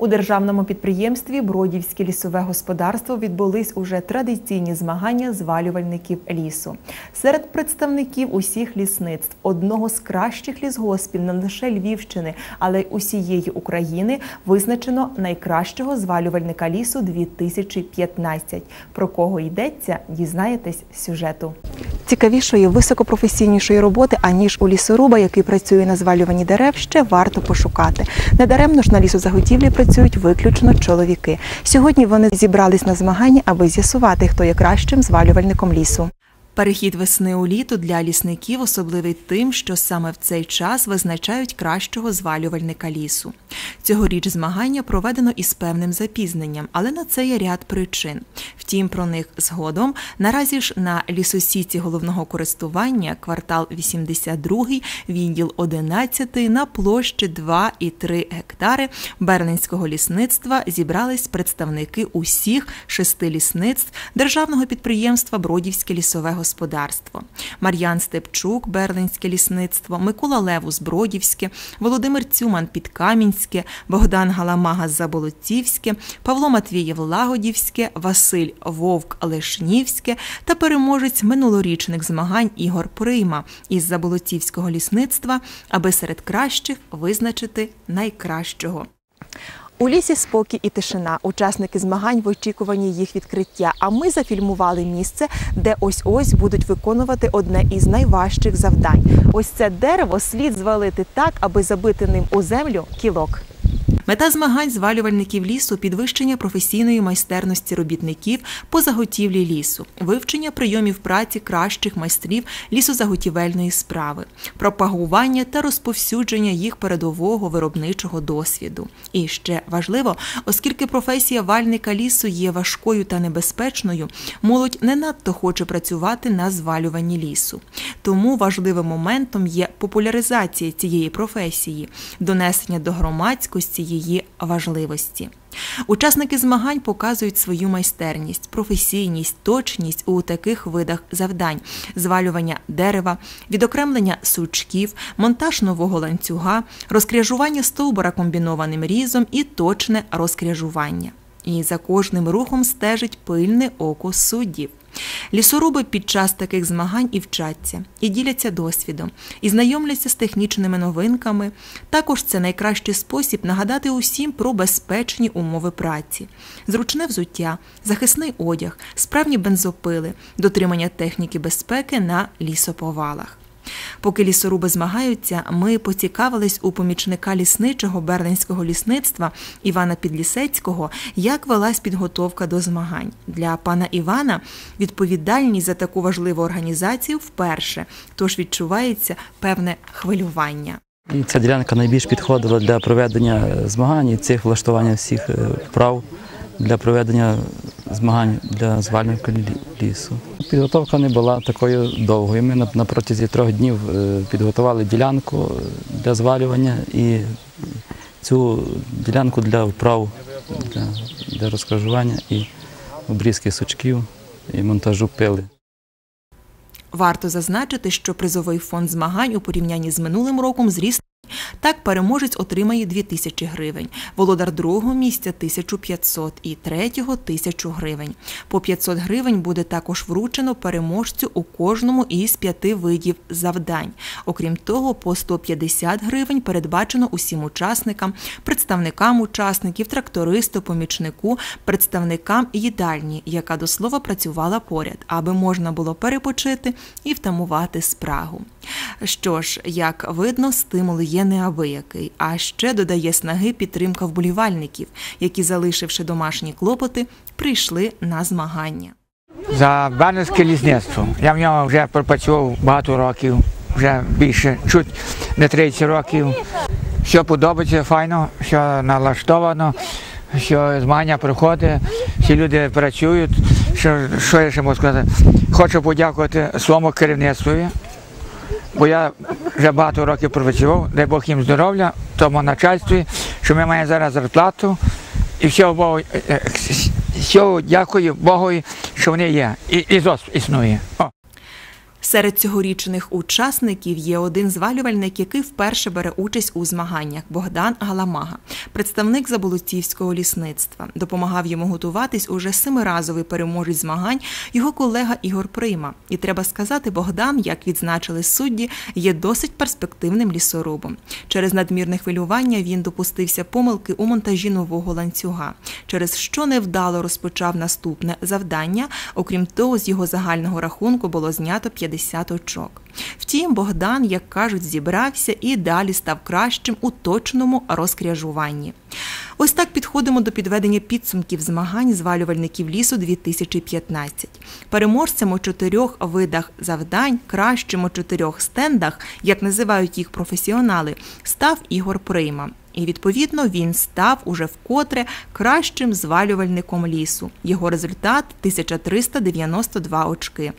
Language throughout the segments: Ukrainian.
У державному підприємстві Бродівське лісове господарство відбулись уже традиційні змагання звалювальників лісу. Серед представників усіх лісництв одного з кращих лісгоспів не лише Львівщини, але й усієї України визначено найкращого звалювальника лісу 2015. Про кого йдеться, дізнаєтесь з сюжету. Цікавішої, високопрофесійнішої роботи, аніж у лісоруба, який працює на звалюванні дерев, ще варто пошукати. Недаремно ж на лісозаготівлі працюють виключно чоловіки. Сьогодні вони зібрались на змагання, аби з'ясувати, хто є кращим звалювальником лісу. Перехід весни у літо для лісників особливий тим, що саме в цей час визначають кращого звалювальника лісу. Цьогоріч змагання проведено із певним запізненням, але на це є ряд причин. Втім, про них згодом наразі ж на лісосіці головного користування квартал 82, відділ 11 на площі 2,3 гектари Берлинського лісництва зібрались представники усіх шести лісництв державного підприємства Бродівське лісове господарство. Мар'ян Степчук, Берлинське лісництво, Микола Левус Бродівське, Володимир Цюман Підкамінське, Богдан Галамага Заболотівське, Павло Матвієв Лагодівське, Василь Вовк Лешнівське та переможець минулорічних змагань Ігор Прийма із Заболотівського лісництва, аби серед кращих визначити найкращого. У лісі спокій і тишина. Учасники змагань в очікуванні їх відкриття. А ми зафільмували місце, де ось ось будуть виконувати одне із найважчих завдань. Ось це дерево слід звалити так, аби забити ним у землю кілок. Мета змагань звалювальників лісу підвищення професійної майстерності робітників по заготівлі лісу, вивчення прийомів праці кращих майстрів лісозаготівельної справи, пропагування та розповсюдження їх передового виробничого досвіду. І ще важливо, оскільки професія вальника лісу є важкою та небезпечною, молодь не надто хоче працювати на звалюванні лісу. Тому важливим моментом є популяризація цієї професії, донесення до громадськості її важливості. Учасники змагань показують свою майстерність, професійність, точність у таких видах завдань: звалювання дерева, відокремлення сучків, монтаж нового ланцюга, розкряжування стовбура комбінованим різом і точне розкряжування. І за кожним рухом стежить пильне око суддів. Лісоруби під час таких змагань і вчаться, і діляться досвідом, і знайомляться з технічними новинками. Також це найкращий спосіб нагадати усім про безпечні умови праці, зручне взуття, захисний одяг, справні бензопили, дотримання техніки безпеки на лісоповалах. Поки лісоруби змагаються, ми поцікавились у помічника лісничого берлинського лісництва Івана Підлісецького, як велась підготовка до змагань. Для пана Івана відповідальність за таку важливу організацію вперше, тож відчувається певне хвилювання. Ця ділянка найбільш підходила для проведення змагань і цих влаштування всіх е, вправ для проведення змагань для звальника лісу. Підготовка не була такою довгою. Ми на протязі трьох днів е, підготували ділянку для звалювання і цю ділянку для вправ для, для розкажування і обрізки сучків і монтажу пили. Варто зазначити, що призовий фонд змагань у порівнянні з минулим роком зріс. Так, переможець отримає 2000 гривень, володар другого місця 1500 і третього 1000 гривень. По 500 гривень буде також вручено переможцю у кожному із п'яти видів завдань. Окрім того, по 150 гривень передбачено усім учасникам, представникам учасників, трактористу, помічнику, представникам їдальні, яка до слова працювала поряд, аби можна було перепочити і втамувати спрагу. Що ж, як видно, стимул є неабиякий, а ще додає снаги підтримка вболівальників, які, залишивши домашні клопоти, прийшли на змагання. За Бернське лісництво. Я в ньому вже пропрацював багато років, вже більше, чуть не 30 років. Все подобається файно, все налаштовано, що змагання проходить, всі люди працюють. Що, що я ще можу сказати? Хочу подякувати своєму керівництву бо я вже багато років працював, дай Бог їм здоров'я, тому начальстві, що ми маємо зараз зарплату. І всього Богу, е, е, всього дякую Богу, що вони є. І, і ЗОС існує. О. Серед цьогорічних учасників є один звалювальник, який вперше бере участь у змаганнях Богдан Галамага, представник заболоцівського лісництва. Допомагав йому готуватись уже семиразовий переможець змагань його колега Ігор Прима. І треба сказати, Богдан, як відзначили судді, є досить перспективним лісорубом. Через надмірне хвилювання він допустився помилки у монтажі нового ланцюга, через що невдало розпочав наступне завдання. Окрім того, з його загального рахунку було знято 50 очок. Втім, Богдан, як кажуть, зібрався і далі став кращим у точному розкряжуванні. Ось так підходимо до підведення підсумків змагань звалювальників лісу 2015. Переможцем у чотирьох видах завдань, кращим у чотирьох стендах, як називають їх професіонали, став Ігор Прийма. І відповідно він став уже вкотре кращим звалювальником лісу. Його результат 1392 очки.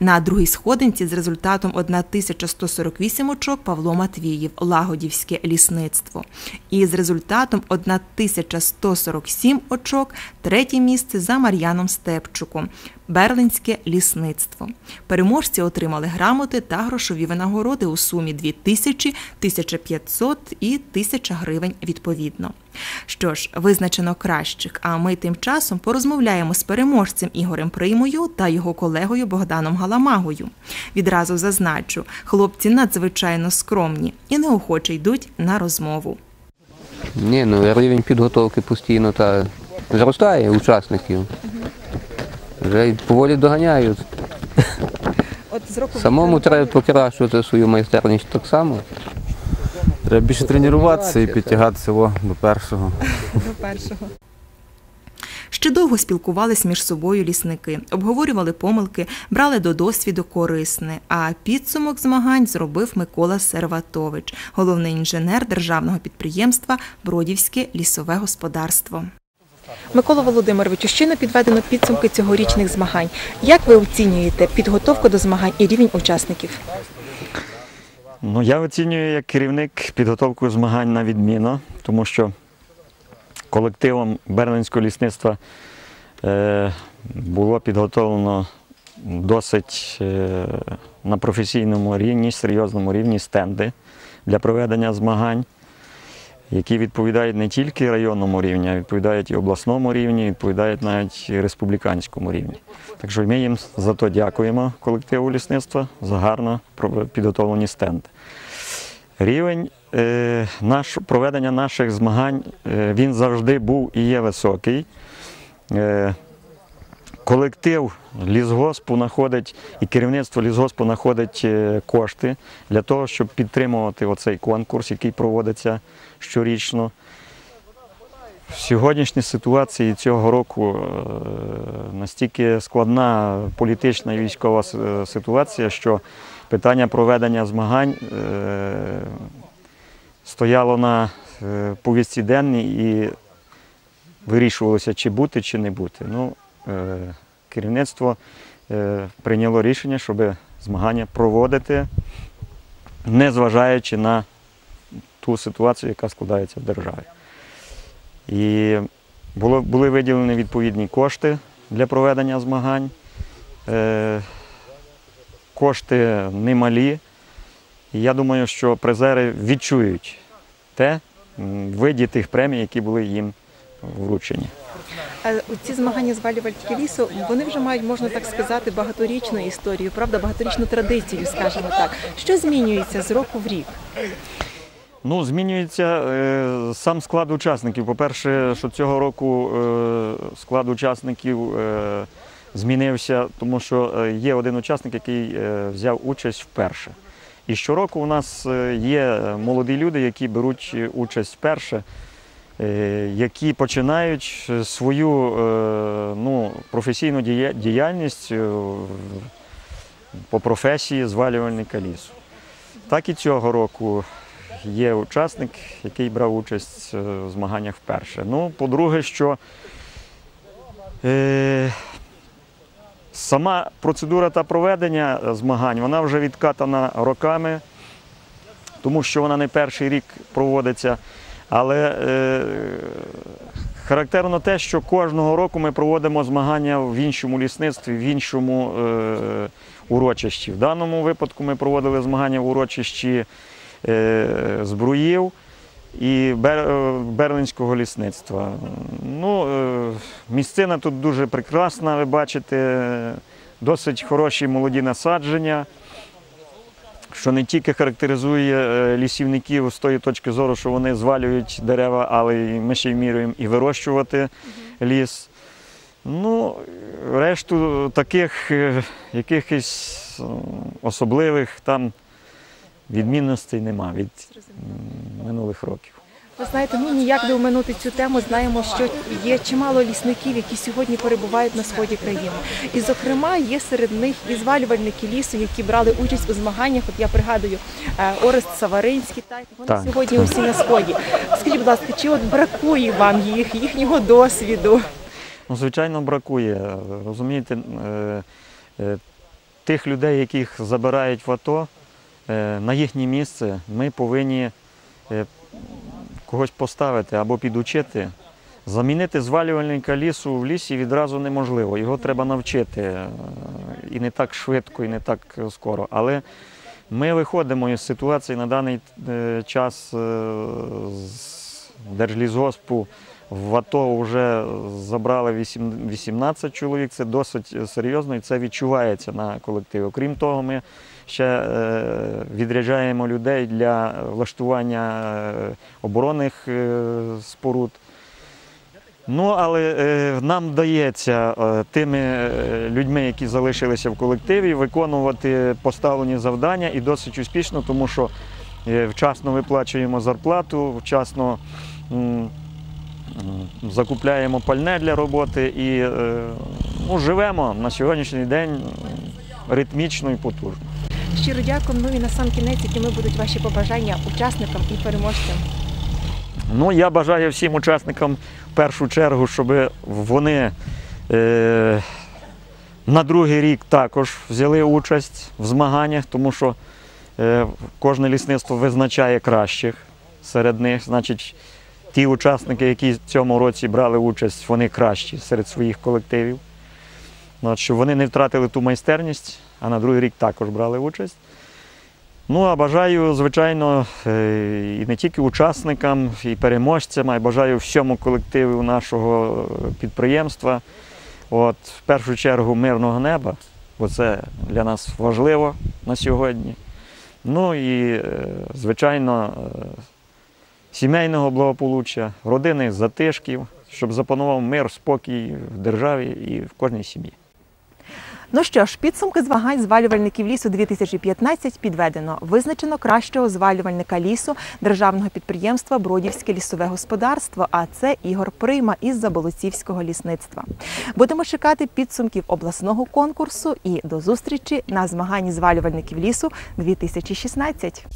На другій сходинці з результатом 1148 очок Павло Матвіїв, Лагодівське лісництво. І з результатом 1147 очок третє місце за Мар'яном Степчуком. Берлинське лісництво. Переможці отримали грамоти та грошові винагороди у сумі 2000, 1500 і 1000 гривень відповідно. Що ж, визначено кращих, а ми тим часом порозмовляємо з переможцем Ігорем Приймою та його колегою Богданом Галамагою. Відразу зазначу, хлопці надзвичайно скромні і неохоче йдуть на розмову. Ні, ну рівень підготовки постійно та зростає учасників. Вже поволі доганяють. От з року Самому треба покращувати свою майстерність так само. Треба більше тренуватися і підтягатися о, до першого. до першого. Ще довго спілкувались між собою лісники, обговорювали помилки, брали до досвіду корисне. А підсумок змагань зробив Микола Серватович, головний інженер державного підприємства Бродівське лісове господарство. Микола Володимировичу, щойно підведено підсумки цьогорічних змагань. Як ви оцінюєте підготовку до змагань і рівень учасників? Ну, я оцінюю як керівник підготовку змагань на відміну, тому що колективом Берлинського лісництва е, було підготовлено досить е, на професійному рівні, серйозному рівні стенди для проведення змагань, які відповідають не тільки районному рівні, а відповідають і обласному рівні, відповідають навіть і республіканському рівні. Так що ми їм за то дякуємо колективу лісництва за гарно підготовлені стенди. Рівень е, наш, проведення наших змагань е, він завжди був і є високий. Е, колектив лісгоспу знаходить і керівництво лісгоспу знаходить е, кошти для того, щоб підтримувати оцей конкурс, який проводиться щорічно. В сьогоднішній ситуації цього року е, настільки складна політична і військова ситуація, що питання проведення змагань е, стояло на е, повістці денній і вирішувалося, чи бути, чи не бути. Ну, е, керівництво е, прийняло рішення, щоб змагання проводити, незважаючи на ту ситуацію, яка складається в державі. І було, були виділені відповідні кошти для проведення змагань. Е, кошти немалі. І я думаю, що призери відчують те виді тих премій, які були їм вручені. Ці змагання звалювальників лісу вони вже мають, можна так сказати, багаторічну історію, правда, багаторічну традицію, скажімо так. Що змінюється з року в рік? Ну, змінюється е, сам склад учасників. По-перше, що цього року е, склад учасників е, змінився, тому що е, є один учасник, який е, взяв участь вперше. І щороку у нас е, є молоді люди, які беруть е, участь вперше, які починають е, свою е, ну, професійну діяльність е, по професії звалювальника лісу. Так і цього року є учасник, який брав участь е, в змаганнях вперше. Ну, по-друге, що е, сама процедура та проведення змагань вона вже відкатана роками, тому що вона не перший рік проводиться. Але е, характерно те, що кожного року ми проводимо змагання в іншому лісництві, в іншому е, урочищі. В даному випадку ми проводили змагання в урочищі е, Збруїв і Бер, Берлинського лісництва. Ну, місцина тут дуже прекрасна, ви бачите, досить хороші молоді насадження що не тільки характеризує е, лісівників з тої точки зору, що вони звалюють дерева, але ми ще й міряємо і вирощувати ліс. Ну, решту таких е, якихось е, особливих там відмінностей нема від минулих років. Ви знаєте, ну ніяк не оминути цю тему. Знаємо, що є чимало лісників, які сьогодні перебувають на сході країни. І, зокрема, є серед них і звалювальники лісу, які брали участь у змаганнях. От я пригадую е, Орест Саваринський, так вони Так, сьогодні усі на сході. Скажіть, будь ласка, чи от бракує вам їх, їхнього досвіду? Ну, звичайно, бракує. Розумієте, е, е, тих людей, яких забирають в АТО, на їхнє місце ми повинні когось поставити або підучити. Замінити звалювальника лісу в лісі відразу неможливо. Його треба навчити е, і не так швидко, і не так скоро. Але ми виходимо із ситуації на даний е, час е, з Держлісгоспу в АТО вже забрали 18 чоловік. Це досить серйозно і це відчувається на колективі. Окрім того, ми ще е, відряджаємо людей для влаштування е, оборонних е, споруд. Ну, але нам вдається тими людьми, які залишилися в колективі, виконувати поставлені завдання і досить успішно, тому що вчасно виплачуємо зарплату, вчасно закупляємо пальне для роботи і ну, живемо на сьогоднішній день ритмічно і потужно. Щиро дякую. Ну і на сам кінець, якими будуть ваші побажання учасникам і переможцям. Ну, я бажаю всім учасникам в першу чергу, щоб вони е, на другий рік також взяли участь в змаганнях, тому що е, кожне лісництво визначає кращих серед них. Значить, ті учасники, які в цьому році брали участь, вони кращі серед своїх колективів. Щоб вони не втратили ту майстерність, а на другий рік також брали участь. Ну, а бажаю, звичайно, е, і не тільки учасникам, і переможцям, а й бажаю всьому колективу нашого підприємства. От, в першу чергу мирного неба, бо це для нас важливо на сьогодні. Ну і, е, звичайно, е, сімейного благополуччя, родинних затишків, щоб запанував мир, спокій в державі і в кожній сім'ї. Ну що ж, підсумки змагань звалювальників лісу 2015 підведено. Визначено кращого звалювальника лісу державного підприємства Бродівське лісове господарство. А це Ігор Прийма із Заболоцівського лісництва. Будемо чекати підсумків обласного конкурсу і до зустрічі на змаганні звалювальників лісу 2016.